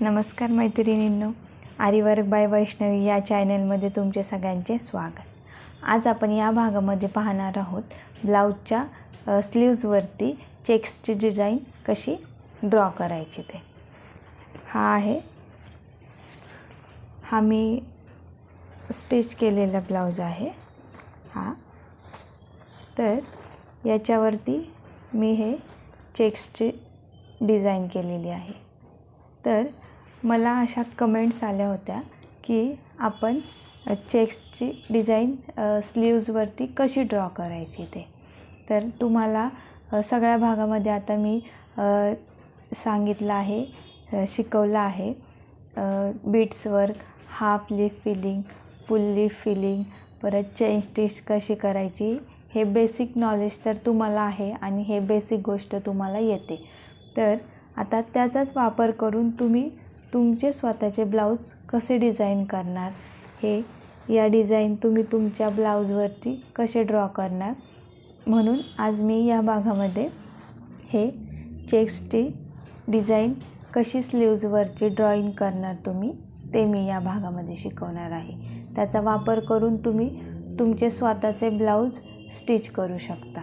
नमस्कार मैत्रिणींनो आरिवर्ग बाय वैष्णवी या चॅनलमध्ये तुमचे सगळ्यांचे स्वागत. आज आपण या भागामध्ये पाहणार आहोत ब्लाऊजच्या स्लीव्जवरती चेक्सची डिझाईन कशी ड्रॉ करायची ते. हा आहे हा मी स्टिच केलेला ब्लाऊज आहे हा. तर याच्यावरती मी हे चेक्सची डिझाईन केलेली आहे. तर मला अशात कमेंट्स आल्या होत्या की आपण चेक्सची डिझाईन स्लीव्जवरती कशी ड्रॉ करायची ते. तर तुम्हाला सगळ्या भागामध्ये आता मी सांगितलं आहे शिकवलं आहे. Beads work half leaf filling full leaf filling परत चेन स्टिच कशी करायची हे बेसिक नॉलेज तर तुम्हाला आहे आणि हे बेसिक गोष्ट तुम्हाला येते. तर आता त्याचाच वापर करून तुम्ही तुमचे स्वतःचे ब्लाऊज कसे डिझाईन करणार? हे या डिझाईन तुम्ही तुमच्या ब्लाऊजवरती कसे ड्रॉ करणार? म्हणून आज मी या भागामध्ये हे चेक्सची डिझाईन कशी स्लीव्जवरची ड्रॉईंग करणार तुम्ही ते मी या भागामध्ये शिकवणार आहे. त्याचा वापर करून तुम्ही तुमचे स्वतःचे ब्लाऊज स्टिच करू शकता.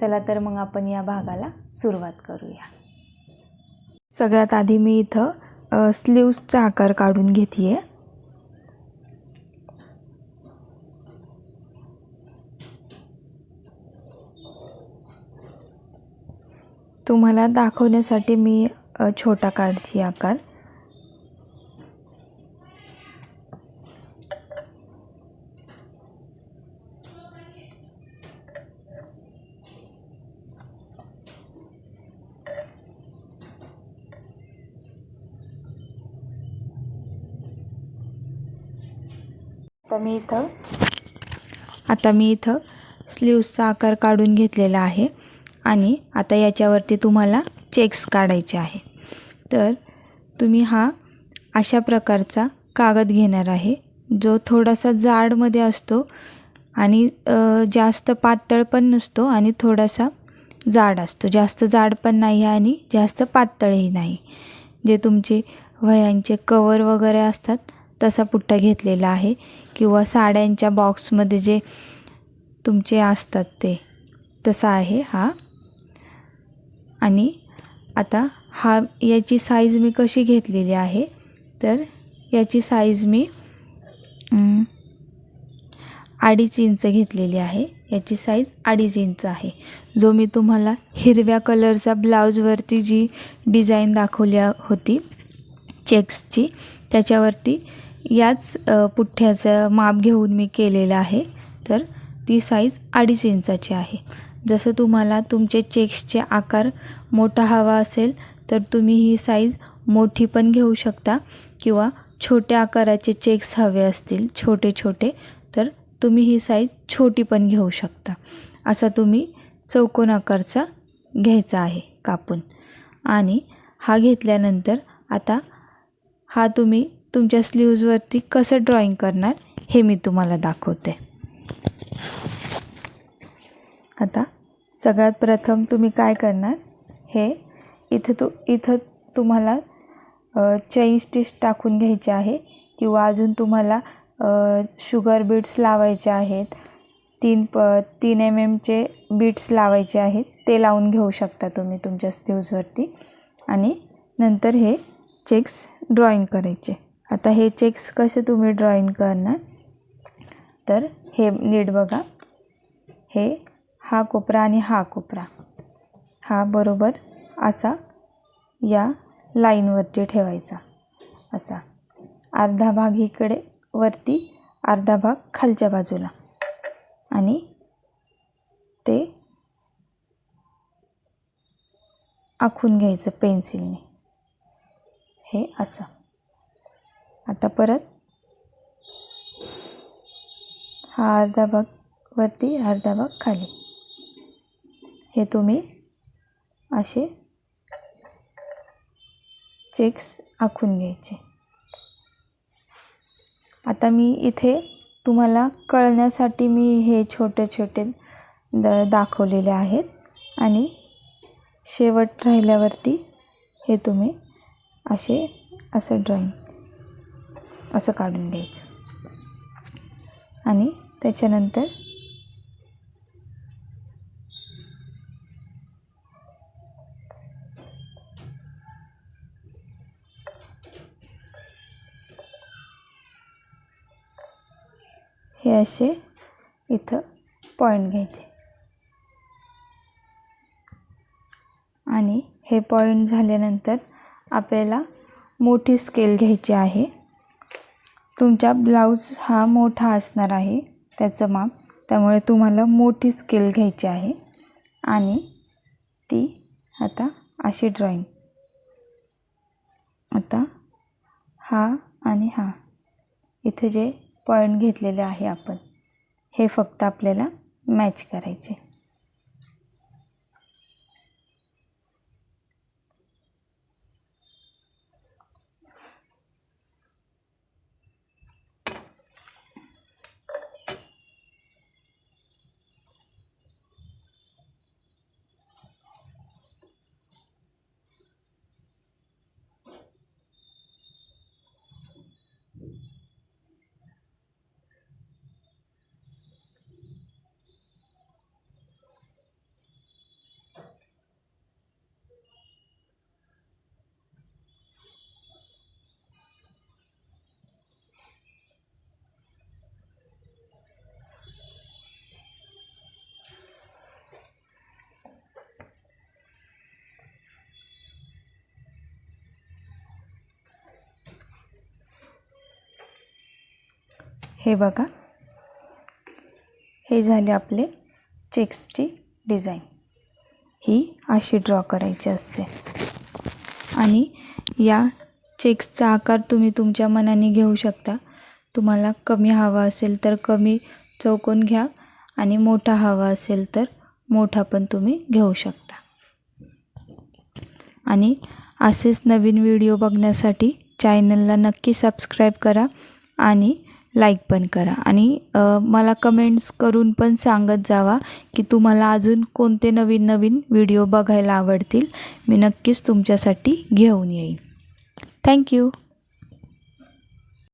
चला तर मग आपण या भागाला सुरुवात करूया. सगळ्यात आधी मी इथं स्लीव्सचा आकार काढून घेते आहे तुम्हाला दाखवण्यासाठी मी छोटा काढते आकार. आता मी इथं आता मी इथं स्लीव्सचा आकार काढून घेतलेला आहे. आणि आता याच्यावरती तुम्हाला चेक्स काढायचे आहे. तर तुम्ही हा अशा प्रकारचा कागद घेणार आहे जो थोडासा जाडमध्ये असतो आणि जास्त पातळ पण नसतो आणि थोडासा जाड असतो. जास्त जाड पण नाही आहे आणि जास्त पातळही नाही. जे तुमचे वह्यांचे कवर वगैरे असतात तसा पुठ्ठा घेतलेला आहे किंवा साड्यांच्या बॉक्समध्ये जे तुमचे असतात ते तसा आहे हा. आणि आता हा याची साईज मी कशी घेतलेली आहे तर याची साईज मी अडीच इंच घेतलेली आहे. याची साईज अडीच इंच आहे. जो मी तुम्हाला हिरव्या कलरचा ब्लाऊजवरती जी डिझाईन दाखवली होती चेक्सची त्याच्यावरती याच पुठ्ठ्याचं माप घेऊन मी केलेलं आहे. तर ती साईज अडीच इंचाची आहे. जसं तुम्हाला तुमचे चेक्सचे आकार मोठा हवा असेल तर तुम्ही ही साईज मोठी पण घेऊ शकता किंवा छोट्या आकाराचे चेक्स हवे असतील छोटे छोटे तर तुम्ही ही साईज छोटी पण घेऊ शकता. असा तुम्ही चौकोन आकारचा घ्यायचा आहे कापून. आणि हा घेतल्यानंतर आता हा तुम्ही तुमच्या स्लीव्जवरती कसं ड्रॉईंग करणार हे मी तुम्हाला दाखवते. आता सगळ्यात प्रथम तुम्ही काय करणार हे इथं तू इथं तुम्हाला चैन स्टिच टाकून घ्यायचे आहे किंवा अजून तुम्हाला शुगर बीट्स लावायचे आहेत तीन प तीन एम एमचे बीट्स लावायचे आहेत ते लावून घेऊ शकता तुम्ही तुमच्या स्लीव्जवरती. आणि नंतर हे चेक्स ड्रॉईंग करायचे. आता हे चेक्स कसे तुम्ही ड्रॉईंग करणार? तर हे नीट बघा. हे हा कोपरा आणि हा कोपरा. हा बरोबर असा या लाईनवरती ठेवायचा. असा. अर्धा भाग इकडे वरती अर्धा भाग खालच्या बाजूला. आणि ते आखून घ्यायचं पेन्सिलने हे असं. आता परत. हा अर्धा भाग वरती अर्धा भाग खाली. हे तुम्ही असे चेक्स आखून घ्यायचे. आता मी इथे तुम्हाला कळण्यासाठी मी हे छोटे छोटे द दाखवलेले आहेत. आणि शेवट राहिल्यावरती हे तुम्ही असे असं ड्रॉईंग असं काढून घ्यायचं. आणि त्याच्यानंतर हे असे इथं पॉईंट घ्यायचे. आणि हे पॉईंट झाल्यानंतर आपल्याला मोठी स्केल घ्यायची आहे. तुमचा ब्लाऊज हा मोठा असणार आहे त्याचं माप. त्यामुळे तुम्हाला मोठी स्केल घ्यायची आहे. आणि ती आता अशी ड्रॉईंग आता हा आणि हा. इथे जे पॉईंट घेतलेले आहे आपण हे फक्त आपल्याला मॅच करायचे. हे बघा. हे झाले आपले चेक्सची डिझाईन. ही अशी ड्रॉ करायची असते. आणि या चेक्सचा आकार तुम्ही तुमच्या मनाने घेऊ शकता. तुम्हाला कमी हवा असेल तर कमी चौकोन घ्या आणि मोठा हवा असेल तर मोठा पण तुम्ही घेऊ शकता. आणि असेच नवीन व्हिडिओ बघण्यासाठी चॅनलला नक्की सबस्क्राईब करा आणि लाईक पण करा. आणि मला कमेंट्स करून पण सांगत जावा की तुम्हाला अजून कोणते नवीन नवीन व्हिडिओ बघायला आवडतील. मी नक्कीच तुमच्यासाठी घेऊन येईन. थँक्यू